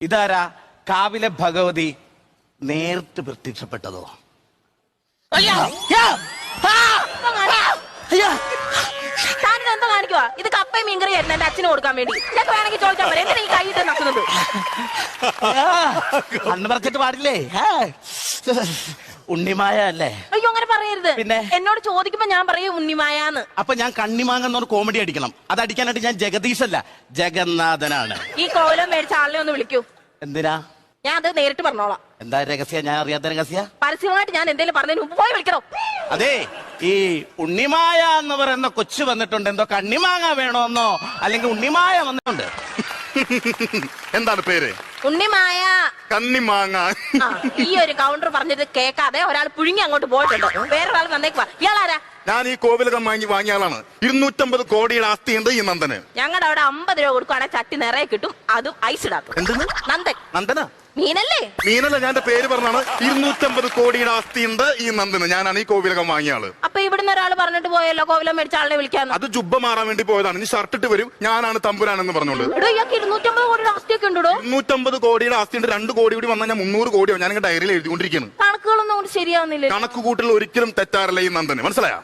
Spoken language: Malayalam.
ഇതാരാ കാവിലെ ഭഗവതി നേരിട്ട് പ്രത്യക്ഷപ്പെട്ടതോ അയ്യാ! യാ! ആ! അയ്യാ! താനിത് എന്താ കാണിക്കുവാ ഇത് കപ്പയും മീൻകറി ആയിരുന്നു എന്റെ അച്ഛന് കൊടുക്കാൻ വേണ്ടി ഇതൊക്കെ വേണമെങ്കിൽ ചോദിച്ചാൽ പോലെ എന്തിനാ ഈ കൈയിട്ട് നടക്കുന്നത് അന്ന് പറഞ്ഞിട്ട് പാടില്ലേ! ഉണ്ണിമായ അല്ലേ പറയരുത്. പിന്നെ? എന്നോട് ചോദിക്കുമ്പോ ഞാൻ പറയും ഉണ്ണിമായാന്ന്. അപ്പൊ ഞാൻ കണ്ണിമാങ്ങെന്നൊരു കോമഡി അടിക്കണം. അത് അടിക്കാനായിട്ട് ഞാൻ ജഗദീഷ് അല്ല ജഗന്നാഥനാണ്. ഈ കോലം മേടിച്ച ആളിനെ ഒന്ന് വിളിക്കൂ. എന്തിനാ? ഞാൻ അത് നേരിട്ട് പറഞ്ഞോളാം. എന്താ രഹസ്യ? ഞാൻ അറിയാത്ത രഹസ്യ? പരസ്യമായിട്ട് ഞാൻ എന്തെങ്കിലും പറഞ്ഞതിന് മുമ്പ് പോയി വിളിക്കണോ? അതെ ഈ ഉണ്ണിമായ എന്ന് പറയുന്ന കൊച്ചു വന്നിട്ടുണ്ട്. എന്തോ കണ്ണിമാങ്ങ വേണോന്നോ? അല്ലെങ്കിൽ ഉണ്ണിമായ വന്നിട്ടുണ്ട്. എന്താണ് പേര്? ഉണ്ണിമായ. കന്നിമാങ്ങ. ആ, ഈ ഒരു കൗണ്ടർ പറഞ്ഞത് കേൾക്കാതെ ഒരാൾ പുഴുങ്ങി അങ്ങോട്ട് പോയിട്ടുണ്ട്. വേറൊരാൾ വന്നേക്കുവാ ഇയാളാരാ? ഞാൻ ഈ കോവിലകം വാങ്ങി വാങ്ങിയ ആളാണ്. ഇരുന്നൂറ്റമ്പത് കോടിയുടെ ആസ്തി ഉണ്ട് ഈ നന്ദന്? ഞങ്ങളുടെ അവിടെ അമ്പത് രൂപ കൊടുക്കുവാണെങ്കിൽ ചട്ടി നിറയെ കിട്ടും. അതും ഐസ് ഇടാത്ത എന്തെന്ന് നന്ദൻ. നന്ദന? മീനല്ലേ? മീനല്ല ഞാൻ എന്റെ പേര് പറഞ്ഞാണ് ഇരുന്നൂറ്റമ്പത് കോടിയുടെ ആസ്തി ഉണ്ട് ഈ നന്ദിന്. ഞാനാണ് ഈ കോവിലകം വാങ്ങിയ ആൾ. അപ്പൊ ഇവിടുന്ന് ഒരാൾ പറഞ്ഞിട്ട് പോയല്ലോ കോവിലം മേടിച്ച ആളിനെ വിളിക്കാന്ന് അത് ജുബ്ബ മാറാൻ വേണ്ടി പോയതാണ്. ഇനി ഷർട്ട് ഇട്ട് വരും. ഞാനാണ് തമ്പുരാനെന്ന് എടോ ഇയാൾക്ക് ഇരുന്നൂറ്റമ്പത് കോടിയുടെ ആസ്തിയൊക്കെ ഉണ്ടോ ഇരുന്നൂറ്റമ്പത് കോടിയുടെ ആസ്തി ഉണ്ട്. രണ്ട് കോടി കൂടി വന്നാൽ ഞാൻ മുന്നൂറ് കോടിയോ ഞാൻ ഡയറിയിൽ എഴുതിക്കൊണ്ടിരിക്കുകയാണ് കണക്കുകളൊന്നും ശരിയാവുന്നില്ല കണക്ക് കൂട്ടൽ ഒരിക്കലും തെറ്റാറില്ല ഈ നന്ദന്. മനസ്സിലായോ?